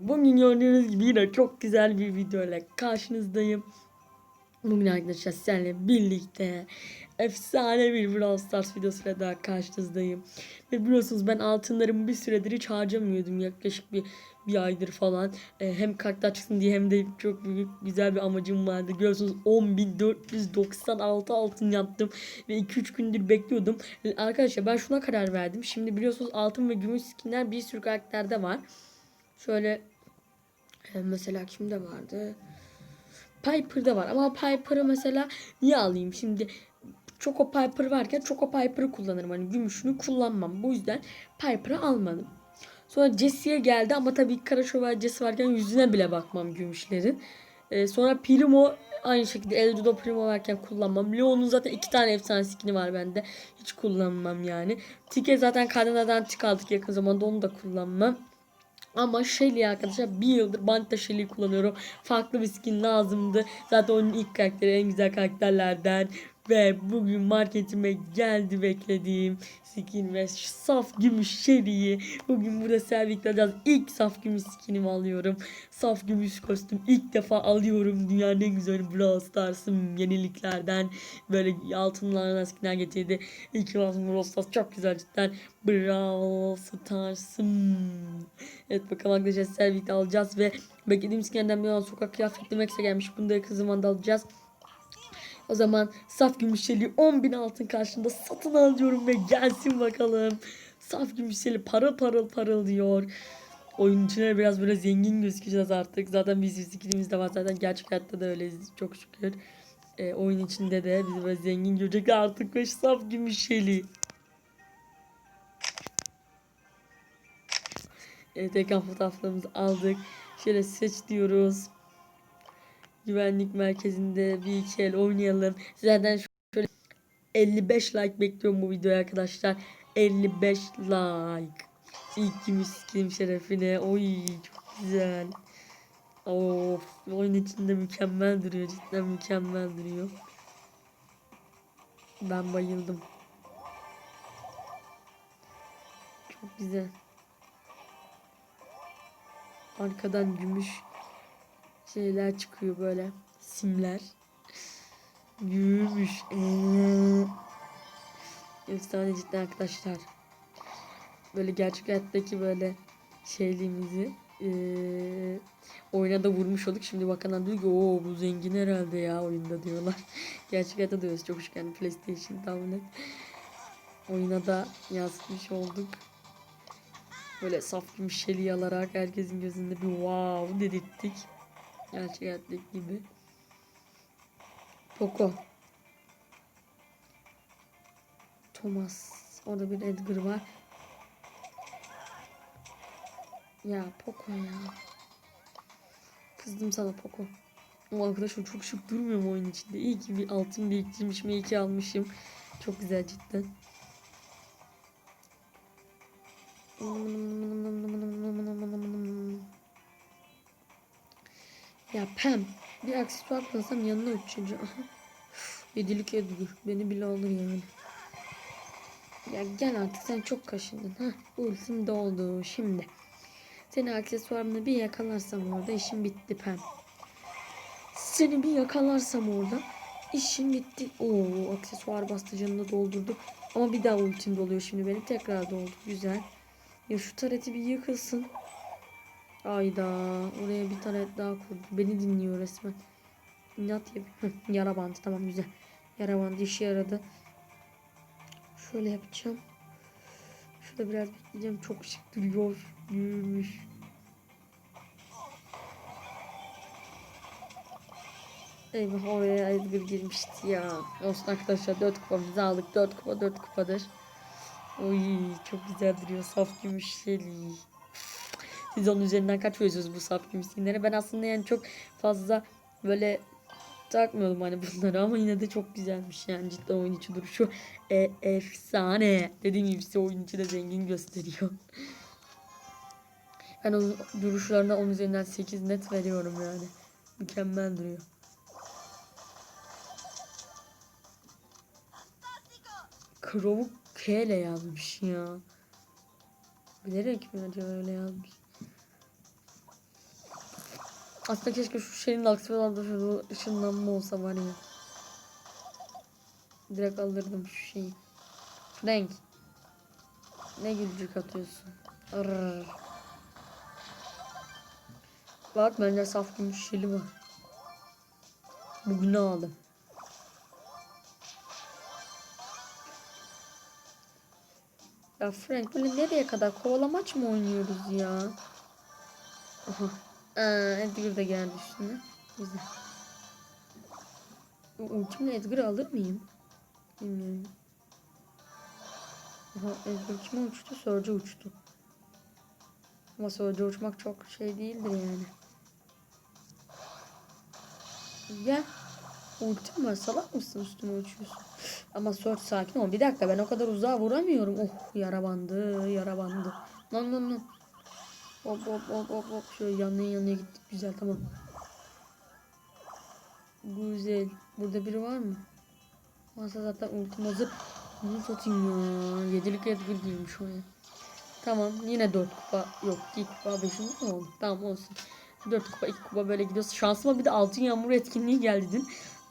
Bugün gördüğünüz gibi yine çok güzel bir video ile karşınızdayım. Bugün arkadaşlar sizlerle birlikte efsane bir Brawl Stars videosuyla daha karşınızdayım. Ve biliyorsunuz ben altınlarımı bir süredir hiç harcamıyordum. Yaklaşık bir, bir aydır falan. Ee, hem karakter çıksın diye hem de çok büyük güzel bir amacım vardı. Görüyorsunuz 10.496 altın yaptım. Ve 2-3 gündür bekliyordum. Arkadaşlar ben şuna karar verdim. Şimdi biliyorsunuz altın ve gümüş skinler bir sürü karakterde var. Şöyle e, mesela kimde vardı? Piper'da var ama Piper'ı mesela niye alayım? Şimdi Choco Piper varken Choco Piper'ı kullanırım. Hani gümüşünü kullanmam. Bu yüzden Piper'ı almadım. Sonra Jesse'ye geldi ama tabii Kara Şövalyesi varken yüzüne bile bakmam gümüşlerin. Ee, sonra Primo aynı şekilde Eldodo Primo varken kullanmam. Leon'un zaten iki tane efsane skin'i var bende. Hiç kullanmam yani. Tike zaten Kanada'dan tik aldık yakın zamanda onu da kullanmam. Ama Shelly arkadaşlar bir yıldır Banta Shelly'yi kullanıyorum. Farklı bir skin lazımdı. Zaten onun ilk karakteri en güzel karakterlerden. Ve bugün marketime geldi beklediğim skin ve saf gümüş Shelly'yi. Bugün burada alacağız. İlk saf gümüş skinimi alıyorum. Saf gümüş kostüm ilk defa alıyorum. Dünyanın en güzel Brawl Stars'ın yeniliklerden. Böyle altınlardan skinler getirdi. İlk lazım Brawl Stars çok güzel cidden. Brawl Stars'ım. Evet bakalım arkadaşlar servikte alacağız ve beklediğim skinlerden bir olan sokak kıyafetli Max'e gelmiş. Bunu da yakın zamanda alacağız. O zaman saf gümüşeli 10.000 altın karşında satın alıyorum ve gelsin bakalım. Saf gümüşeli parıl parıl parıl diyor. Oyun içine biraz böyle zengin gözükeceğiz artık. Zaten biz skinimiz de var. Zaten gerçek hayatta da öyleyiz çok şükür. Ee, oyun içinde de bizi böyle zengin görecekler artık ve saf gümüşeli. Evet ekran fotoğraflarımızı aldık. Şöyle seç diyoruz. Güvenlik merkezinde bir iki el oynayalım. Zaten şöyle 55 like bekliyorum bu videoya arkadaşlar. 55 like. İlk gümüş skin şerefine. Oy çok güzel. Of oyun içinde mükemmel duruyor. Cidden mükemmel duruyor. Ben bayıldım. Çok güzel. Arkadan gümüş şeyler çıkıyor böyle. Simler. Gümüş. Ee. Efsane cidden arkadaşlar. Böyle gerçek hayattaki böyle şeyliğimizi ee, oyuna da vurmuş olduk. Şimdi bakanlar diyor ki o bu zengin herhalde ya oyunda diyorlar. gerçek hayatta diyoruz çok şükür yani PlayStation tablet. Oyuna da yansıtmış olduk. Böyle saf gümüş şeli alarak herkesin gözünde bir wow dedirttik. Gerçek hayattaki gibi. Poco. Thomas. Orada bir Edgar var. Ya Poco ya. Kızdım sana Poco. O arkadaşım çok şık durmuyor mu oyun içinde? İyi ki bir altın biriktirmişim, iyi ki almışım. Çok güzel cidden. Ya Pem bir aksesuar kullansam yanına üçüncü. Yedilik Edgar. Beni bile alır yani. Ya gel artık sen çok kaşındın. Ha, ultim doldu şimdi. Seni aksesuarını bir yakalarsam orada işim bitti Pem. Seni bir yakalarsam orada işim bitti. Oo aksesuar bastıcını doldurdu. Ama bir daha ultim doluyor şimdi benim. Tekrar doldu. Güzel. Ya şu tareti bir yıkılsın. Ayda oraya bir taret daha kurdu. Beni dinliyor resmen. İnat yapıyor. Yara bandı tamam güzel. Yara bandı işe yaradı. Şöyle yapacağım. Şurada biraz bekleyeceğim. Çok şık duruyor. Yürümüş. Eyvah oraya Edgar girmişti ya. Olsun arkadaşlar 4 kupamızı aldık. 4 kupa 4 kupadır. Oy çok güzel duruyor. Saf gümüş şeli. Siz onun üzerinden kaç veriyorsunuz bu saf skinlere? Ben aslında yani çok fazla böyle takmıyordum hani bunları ama yine de çok güzelmiş yani cidden oyun içi duruşu e, efsane. Dediğim gibi size oyun içi de zengin gösteriyor. Ben o duruşlarına 10 üzerinden 8 net veriyorum yani. Mükemmel duruyor. Crow K ile yazmış ya. Bilerek mi acaba öyle yazmış? Aslında keşke şu şeyin de aksiyonlarda şu ışınlanma olsa var ya. Direkt alırdım şu şeyi. Renk. Ne gülcük atıyorsun. Arr. Bak bence saf gümüş şili var. Bugün aldım. Ya Frank böyle nereye kadar kovalamaç mı oynuyoruz ya? Aha. Edgar da geldi üstüne. Güzel. Ultimle Edgar'ı alır mıyım? Bilmiyorum. Aha Edgar kime uçtu? Surge'a uçtu. Ama Surge'a uçmak çok şey değildir yani. Gel. Ultim var salak mısın üstüme uçuyorsun? Ama Surge sakin ol. Bir dakika ben o kadar uzağa vuramıyorum. Oh yara bandı yara bandı. Lan lan lan. Hop hop hop hop hop. Şöyle yanına yanına gittik. Güzel tamam. Güzel. Burada biri var mı? Varsa zaten ultim hazır. Bunu satayım ya. Yedilik Edgar girmiş oraya. Tamam yine 4 kupa. Yok 2 kupa 5. mi oldu? Tamam olsun. 4 kupa 2 kupa böyle gidiyoruz. Şansıma bir de altın yağmur etkinliği geldi dün.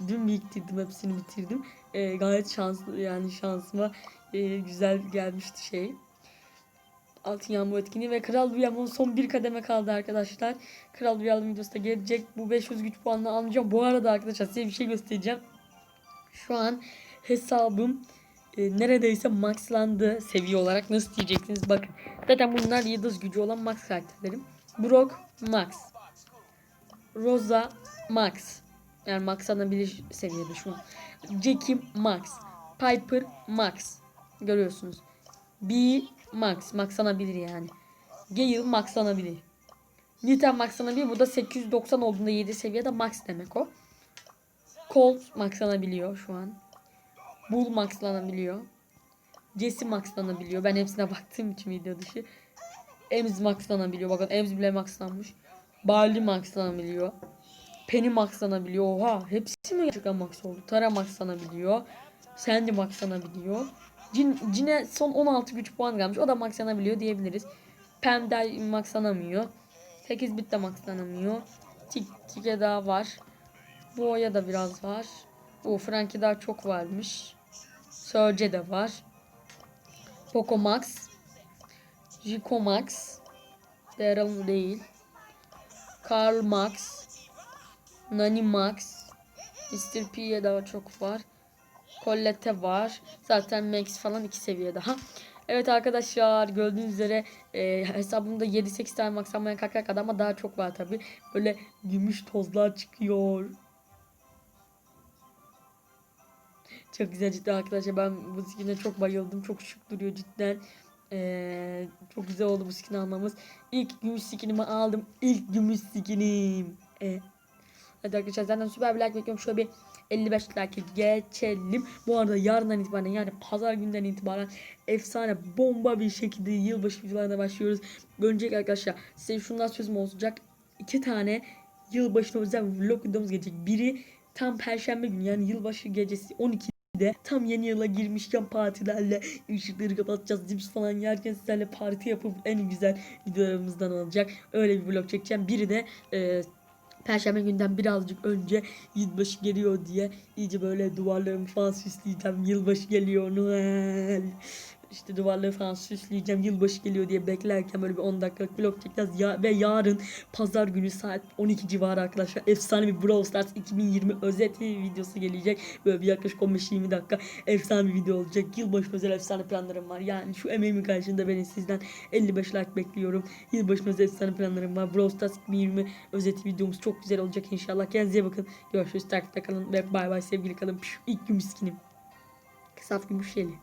Dün biriktirdim hepsini bitirdim. Ee, gayet şanslı yani şansıma e, güzel gelmişti şey. Altın Yağmur etkinliği ve Kral Rüyam'ın son bir kademe kaldı arkadaşlar. Kral Rüyam'ın videosu da gelecek. Bu 500 güç puanını alacağım. Bu arada arkadaşlar size bir şey göstereceğim. Şu an hesabım e, neredeyse maxlandı seviye olarak. Nasıl diyeceksiniz bakın. Zaten bunlar yıldız gücü olan max karakterlerim. Brock max. Rosa max. Yani maxlanabilir seviyede şu an. Jackie max. Piper max. Görüyorsunuz. B max. Maxlanabilir yani. Gale maxlanabilir. Nita maxlanabilir. Bu da 890 olduğunda 7 seviyede max demek o. Colt maxlanabiliyor şu an. Bull maxlanabiliyor. Jesse maxlanabiliyor. Ben hepsine baktığım için video dışı. Ems maxlanabiliyor. Bakın Ems bile maxlanmış. Barley maxlanabiliyor. Penny maxlanabiliyor. Oha hepsi mi gerçekten max oldu? Tara maxlanabiliyor. Sandy maxlanabiliyor. Cin, Cine son 16 güç puan kalmış. O da maxlanabiliyor diyebiliriz. Pam de maxlanamıyor. 8 bit de maxlanamıyor. Tik Tik'e daha var. Boğa'ya da biraz var. O Frankie daha çok varmış. Surge de var. Poco Max. Jico Max. Daryl değil. Karl Max. Nani Max. Mr. P'ye daha çok var. Colette var. Zaten Max falan iki seviye daha. Evet arkadaşlar gördüğünüz üzere e, hesabımda 7-8 tane maksamaya kalkacak kadar ama daha çok var tabi. Böyle gümüş tozlar çıkıyor. Çok güzel cidden arkadaşlar ben bu skine çok bayıldım. Çok şık duruyor cidden. Ee, çok güzel oldu bu skin almamız. İlk gümüş skinimi aldım. İlk gümüş skinim. Ee, arkadaşlar zaten süper bir like bekliyorum. Şöyle bir 55 like geçelim. Bu arada yarından itibaren yani pazar günden itibaren efsane bomba bir şekilde yılbaşı videolarına başlıyoruz. Öncelikle arkadaşlar size şundan sözüm olacak. iki tane yılbaşına özel vlog videomuz gelecek. Biri tam perşembe günü yani yılbaşı gecesi 12'de tam yeni yıla girmişken partilerle ışıkları kapatacağız. Cips falan yerken sizlerle parti yapıp en güzel videolarımızdan olacak. Öyle bir vlog çekeceğim. Biri de e, Perşembe günden birazcık önce yılbaşı geliyor diye iyice böyle duvarlarımı falan süsleyeceğim. Yılbaşı geliyor Noel. İşte duvarları falan süsleyeceğim. Yılbaşı geliyor diye beklerken böyle bir 10 dakikalık vlog çekeceğiz. Ya, ve yarın pazar günü saat 12 civarı arkadaşlar efsane bir Brawl Stars 2020 özet videosu gelecek. Böyle bir yaklaşık 15-20 dakika efsane bir video olacak. Yılbaşı özel efsane planlarım var. Yani şu emeğimin karşılığında ben sizden 55 like bekliyorum. Yılbaşı özel efsane planlarım var. Brawl Stars 2020 özeti videomuz çok güzel olacak inşallah. Kendinize bakın. Görüşürüz. Takipte kalın ve bay bay sevgili kalın. İlk gümüş skinim. Saf gümüş yeli.